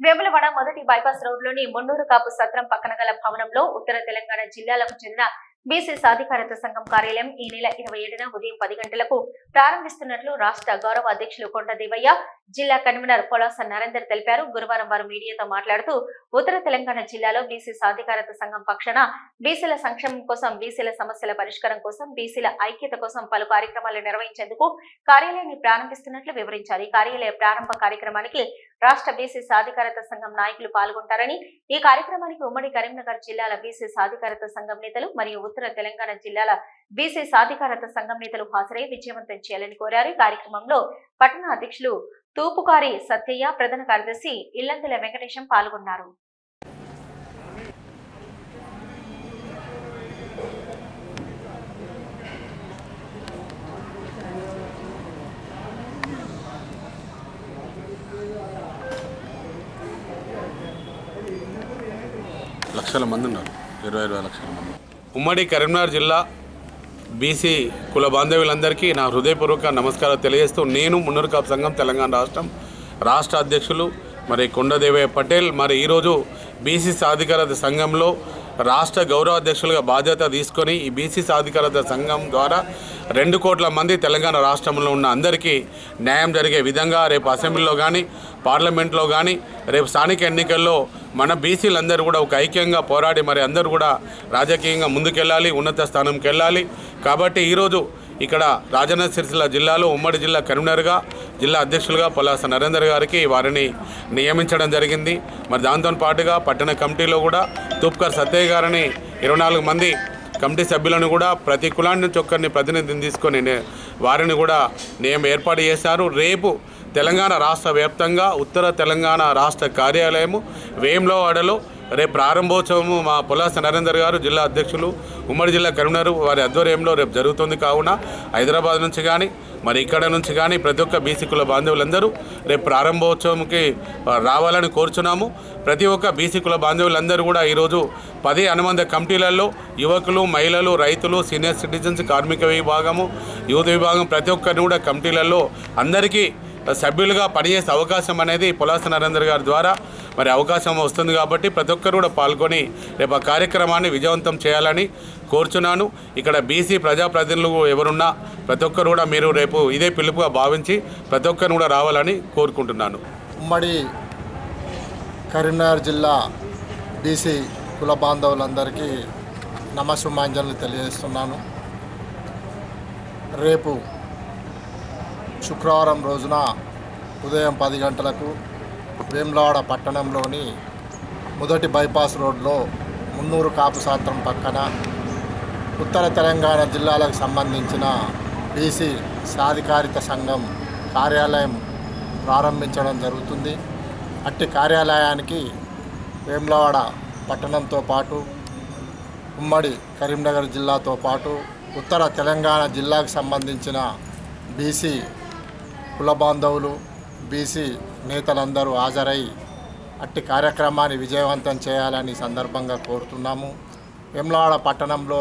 వేములవాడ మొదటి బైపాస్ రోడ్లోని మున్నూరు కాపు సత్రం పక్కన గల భవనంలో ఉత్తర తెలంగాణ జిల్లాలకు చెందిన బీసీ సాధికారత సంఘం కార్యాలయం ఈ నెల ఇరవై ఏడున ఉదయం పది గంటలకు ప్రారంభిస్తున్నట్లు రాష్ట్ర గౌరవ అధ్యక్షులు కొండ దేవయ్య జిల్లా కన్వీనర్ పొలాస నరేందర్ తెలిపారు. గురువారం వారు మీడియాతో మాట్లాడుతూ ఉత్తర తెలంగాణ జిల్లాలో బీసీ సాధికారత సంఘం పక్షాన బీసీల సంక్షేమం కోసం బీసీల సమస్యల పరిష్కారం కోసం బీసీల ఐక్యత కోసం పలు కార్యక్రమాలు నిర్వహించేందుకు కార్యాలయాన్ని ప్రారంభిస్తున్నట్లు వివరించారు. ఈ కార్యాలయ ప్రారంభ కార్యక్రమానికి రాష్ట్ర బీసీ సాధికారత సంఘం నాయకులు పాల్గొంటారని ఈ కార్యక్రమానికి ఉమ్మడి కరీంనగర్ జిల్లాల బీసీ సాధికారత సంఘం నేతలు మరియు ఉత్తర తెలంగాణ జిల్లాల బీసీ సాధికారత సంఘం నేతలు హాజరై విజయవంతం చేయాలని కోరారు. ఈ కార్యక్రమంలో పట్టణ అధ్యక్షులు తూపుకారి సత్యయ్య ప్రధాన కార్యదర్శి ఇల్లందుల వెంకటేశం పాల్గొన్నారు. లక్షల మంది ఉన్నారు. ఇరవై ఇరవై లక్షల మంది. ఉమ్మడి కరీంనగర్ జిల్లా బీసీ కుల బాంధవ్యులందరికీ నా హృదయపూర్వక నమస్కారాలు తెలియజేస్తూ నేను మున్నూరు సంఘం తెలంగాణ రాష్ట్రం రాష్ట్ర అధ్యక్షులు మరి కొండదేవయ్య పటేల్. మరి ఈరోజు బీసీ సాధికారత సంఘంలో రాష్ట్ర గౌరవ అధ్యక్షులుగా బాధ్యత తీసుకొని ఈ బీసీ సాధికారత సంఘం ద్వారా రెండు కోట్ల మంది తెలంగాణ రాష్ట్రంలో ఉన్న అందరికీ న్యాయం జరిగే విధంగా రేపు అసెంబ్లీలో కానీ పార్లమెంట్లో కానీ రేపు స్థానిక ఎన్నికల్లో మన బీసీలందరూ కూడా ఒక ఐక్యంగా పోరాడి మరి అందరూ కూడా రాజకీయంగా ముందుకెళ్ళాలి ఉన్నత స్థానంకి వెళ్ళాలి కాబట్టి ఈరోజు ఇక్కడ రాజన్న సిరిసిల్ల జిల్లాలో ఉమ్మడి జిల్లా కరీంనగర్గా జిల్లా అధ్యక్షులుగా పొలాస నరేందర్ గారికి వారిని నియమించడం జరిగింది. మరి దాంతో పాటుగా పట్టణ కమిటీలో కూడా తూప్కర్ సత్యయ్య గారిని ఇరవై నాలుగు మంది కమిటీ సభ్యులను కూడా ప్రతి కులాన్ని నుంచి ఒక్కరిని ప్రతినిధిని తీసుకొని వారిని కూడా నియమ ఏర్పాటు చేశారు. రేపు తెలంగాణ రాష్ట్ర వ్యాప్తంగా ఉత్తర తెలంగాణ రాష్ట్ర కార్యాలయము వేములవాడలో రేపు ప్రారంభోత్సవము మా పులాస నరేందర్ గారు జిల్లా అధ్యక్షులు ఉమ్మడి జిల్లా కరీంనగర్ వారి ఆధ్వర్యంలో రేపు జరుగుతుంది కావున హైదరాబాద్ నుంచి కానీ మరి ఇక్కడ నుంచి కానీ ప్రతి ఒక్క బీసీ కుల బాంధవులందరూ రేపు ప్రారంభోత్సవంకి రావాలని కోరుచున్నాము. ప్రతి ఒక్క బీసీ కుల బాంధవులందరూ కూడా ఈరోజు పది అనుబంధ కమిటీలలో యువకులు మహిళలు రైతులు సీనియర్ సిటిజన్స్ కార్మిక విభాగము యువత విభాగం ప్రతి ఒక్కరిని కూడా కమిటీలలో అందరికీ సభ్యులుగా పనిచేసే అవకాశం అనేది పులాస నరేందర్ గారి ద్వారా మరి అవకాశం వస్తుంది కాబట్టి ప్రతి ఒక్కరు కూడా పాల్గొని రేపు ఆ కార్యక్రమాన్ని విజయవంతం చేయాలని కోరుచున్నాను. ఇక్కడ బీసీ ప్రజాప్రతినిధులు ఎవరున్నా ప్రతి ఒక్కరు కూడా మీరు రేపు ఇదే పిలుపుగా భావించి ప్రతి ఒక్కరిని కూడా రావాలని కోరుకుంటున్నాను. ఉమ్మడి కరీంనగర్ జిల్లా బీసీ కుల బాంధవులందరికీ నమస్సుమాంజలు తెలియజేస్తున్నాను. రేపు శుక్రవారం రోజున ఉదయం పది గంటలకు వేములవాడ పట్టణంలోని మొదటి బైపాస్ రోడ్లో మున్నూరు కాపు సాత్రం పక్కన ఉత్తర తెలంగాణ జిల్లాలకు సంబంధించిన బీసీ సాధికారిత సంఘం కార్యాలయం ప్రారంభించడం జరుగుతుంది. అట్టి కార్యాలయానికి వేములవాడ పట్టణంతో పాటు ఉమ్మడి కరీంనగర్ జిల్లాతో పాటు ఉత్తర తెలంగాణ జిల్లాకు సంబంధించిన బీసీ కుల బాంధవులు బీసీ నేతలందరూ హాజరై అట్టి కార్యక్రమాన్ని విజయవంతం చేయాలని సందర్భంగా కోరుతున్నాము. వేములవాడ పట్టణంలో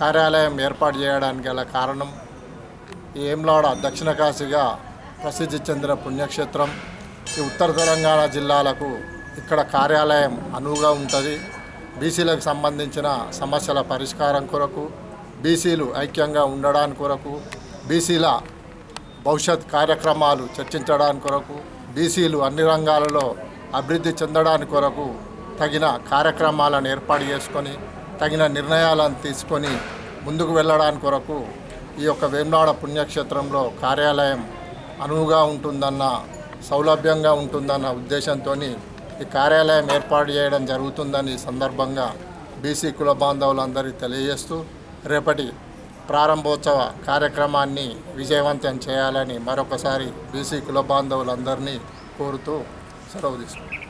కార్యాలయం ఏర్పాటు చేయడానికి గల కారణం ఈ వేములవాడ దక్షిణ కాశీగా ప్రసిద్ధి చెందిన పుణ్యక్షేత్రం. ఈ ఉత్తర తెలంగాణ జిల్లాలకు ఇక్కడ కార్యాలయం అనువుగా ఉంటుంది. బీసీలకు సంబంధించిన సమస్యల పరిష్కారం కొరకు బీసీలు ఐక్యంగా ఉండడానికి కొరకు బీసీల భవిష్యత్ కార్యక్రమాలు చర్చించడానికి కొరకు బీసీలు అన్ని రంగాలలో అభివృద్ధి చెందడానికి కొరకు తగిన కార్యక్రమాలను ఏర్పాటు చేసుకొని తగిన నిర్ణయాలను తీసుకొని ముందుకు వెళ్ళడానికి కొరకు ఈ యొక్క వేమనాడ పుణ్యక్షేత్రంలో కార్యాలయం అనువుగా ఉంటుందన్న సౌలభ్యంగా ఉంటుందన్న ఉద్దేశంతో ఈ కార్యాలయం ఏర్పాటు చేయడం జరుగుతుందని సందర్భంగా బీసీ కుల బాంధవులందరికీ తెలియజేస్తూ రేపటి ప్రారంభోత్సవ కార్యక్రమాన్ని విజయవంతం చేయాలని మరొకసారి బీసీ కుల బాంధవులందరినీ కోరుతూ సెలవు తీసుకుంటాం